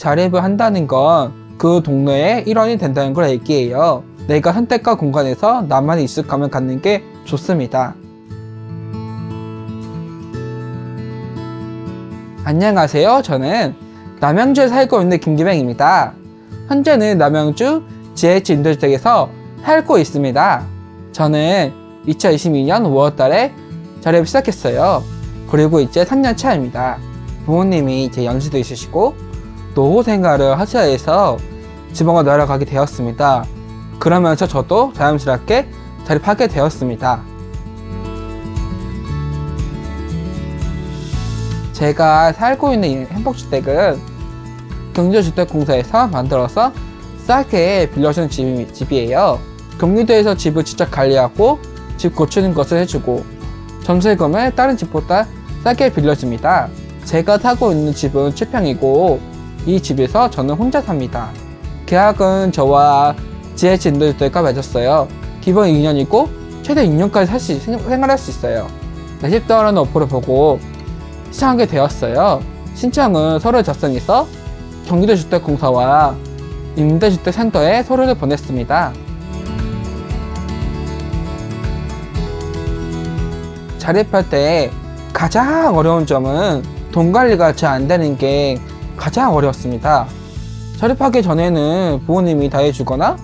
자립을 한다는 건 그 동네의 일원이 된다는 걸 얘기해요. 내가 선택과 공간에서 나만의 익숙함을 갖는 게 좋습니다. 안녕하세요. 저는 남양주에 살고 있는 김기명입니다. 현재는 남양주 GH 인도주택에서 살고 있습니다. 저는 2022년 5월달에 자립을 시작했어요. 그리고 이제 3년 차입니다. 부모님이 이제 연세도 있으시고 노후 생활을 하셔야 해서 지방으로 내려가게 되었습니다. 그러면서 저도 자연스럽게 자립하게 되었습니다. 제가 살고 있는 이 행복주택은 경제주택공사에서 만들어서 싸게 빌려주는 집, 집이에요. 경기도에서 집을 직접 관리하고 집 고치는 것을 해주고 전세금을 다른 집보다 싸게 빌려줍니다. 제가 살고 있는 집은 7평이고 이 집에서 저는 혼자 삽니다. 계약은 저와 GH 인도주택과 맺었어요. 기본 2년이고 최대 6년까지 살 수, 생활할 수 있어요. 내집 떠오르는 어플을 보고 신청하게 되었어요. 신청은 서류 작성해서 경기도주택공사와 임대주택센터에 서류를 보냈습니다. 자립할 때 가장 어려운 점은 돈 관리가 잘 안 되는 게 가장 어려웠습니다. 자립하기 전에는 부모님이 다 해주거나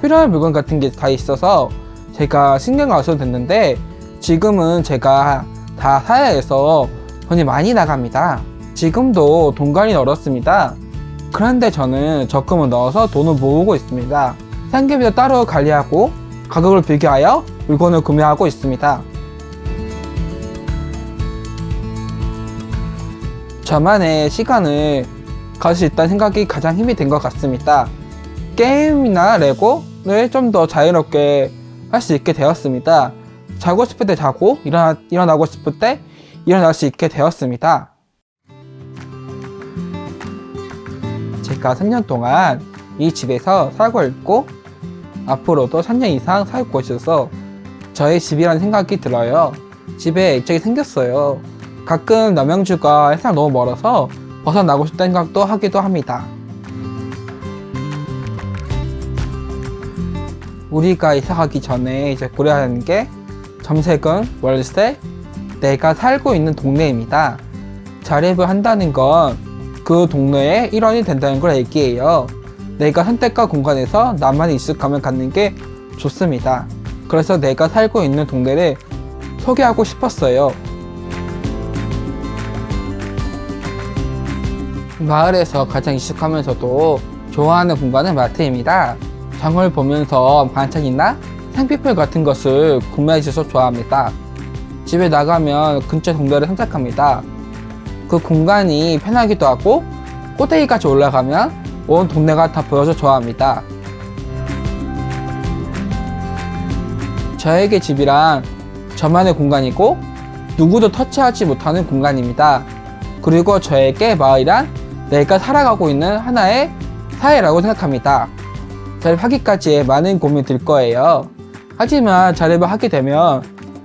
필요한 물건 같은 게 다 있어서 제가 신경 안 써도 됐는데 지금은 제가 다 사야 해서 돈이 많이 나갑니다. 지금도 돈 관리 어렵습니다. 그런데 저는 적금을 넣어서 돈을 모으고 있습니다. 생계비도 따로 관리하고 가격을 비교하여 물건을 구매하고 있습니다. 저만의 시간을 가질 수 있다는 생각이 가장 힘이 된 것 같습니다. 게임이나 레고를 좀 더 자유롭게 할 수 있게 되었습니다. 자고 싶을 때 자고 일어나, 일어나고 싶을 때 일어날 수 있게 되었습니다. 제가 3년 동안 이 집에서 살고 있고 앞으로도 3년 이상 살고 있어서 저의 집이라는 생각이 들어요. 집에 애착이 생겼어요. 가끔 남양주가 회사가 너무 멀어서 벗어나고 싶다는 생각도 하기도 합니다. 우리가 이사 가기 전에 이제 고려해야 하는 게 점세금, 월세, 내가 살고 있는 동네입니다. 자립을 한다는 건 그 동네의 일원이 된다는 걸 얘기해요. 내가 선택과 공간에서 나만의 익숙함을 갖는 게 좋습니다. 그래서 내가 살고 있는 동네를 소개하고 싶었어요. 마을에서 가장 익숙하면서도 좋아하는 공간은 마트입니다. 장을 보면서 반찬이나 생필품 같은 것을 구매해 주셔서 좋아합니다. 집에 나가면 근처 동네를 산책합니다. 그 공간이 편하기도 하고 꼭대기까지 올라가면 온 동네가 다 보여서 좋아합니다. 저에게 집이란 저만의 공간이고 누구도 터치하지 못하는 공간입니다. 그리고 저에게 마을이란 내가 살아가고 있는 하나의 사회라고 생각합니다. 자립하기까지의 많은 고민이 들 거예요. 하지만 자립을 하게 되면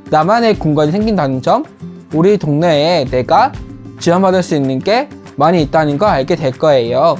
나만의 공간이 생긴다는 점, 우리 동네에 내가 지원받을 수 있는 게 많이 있다는 걸 알게 될 거예요.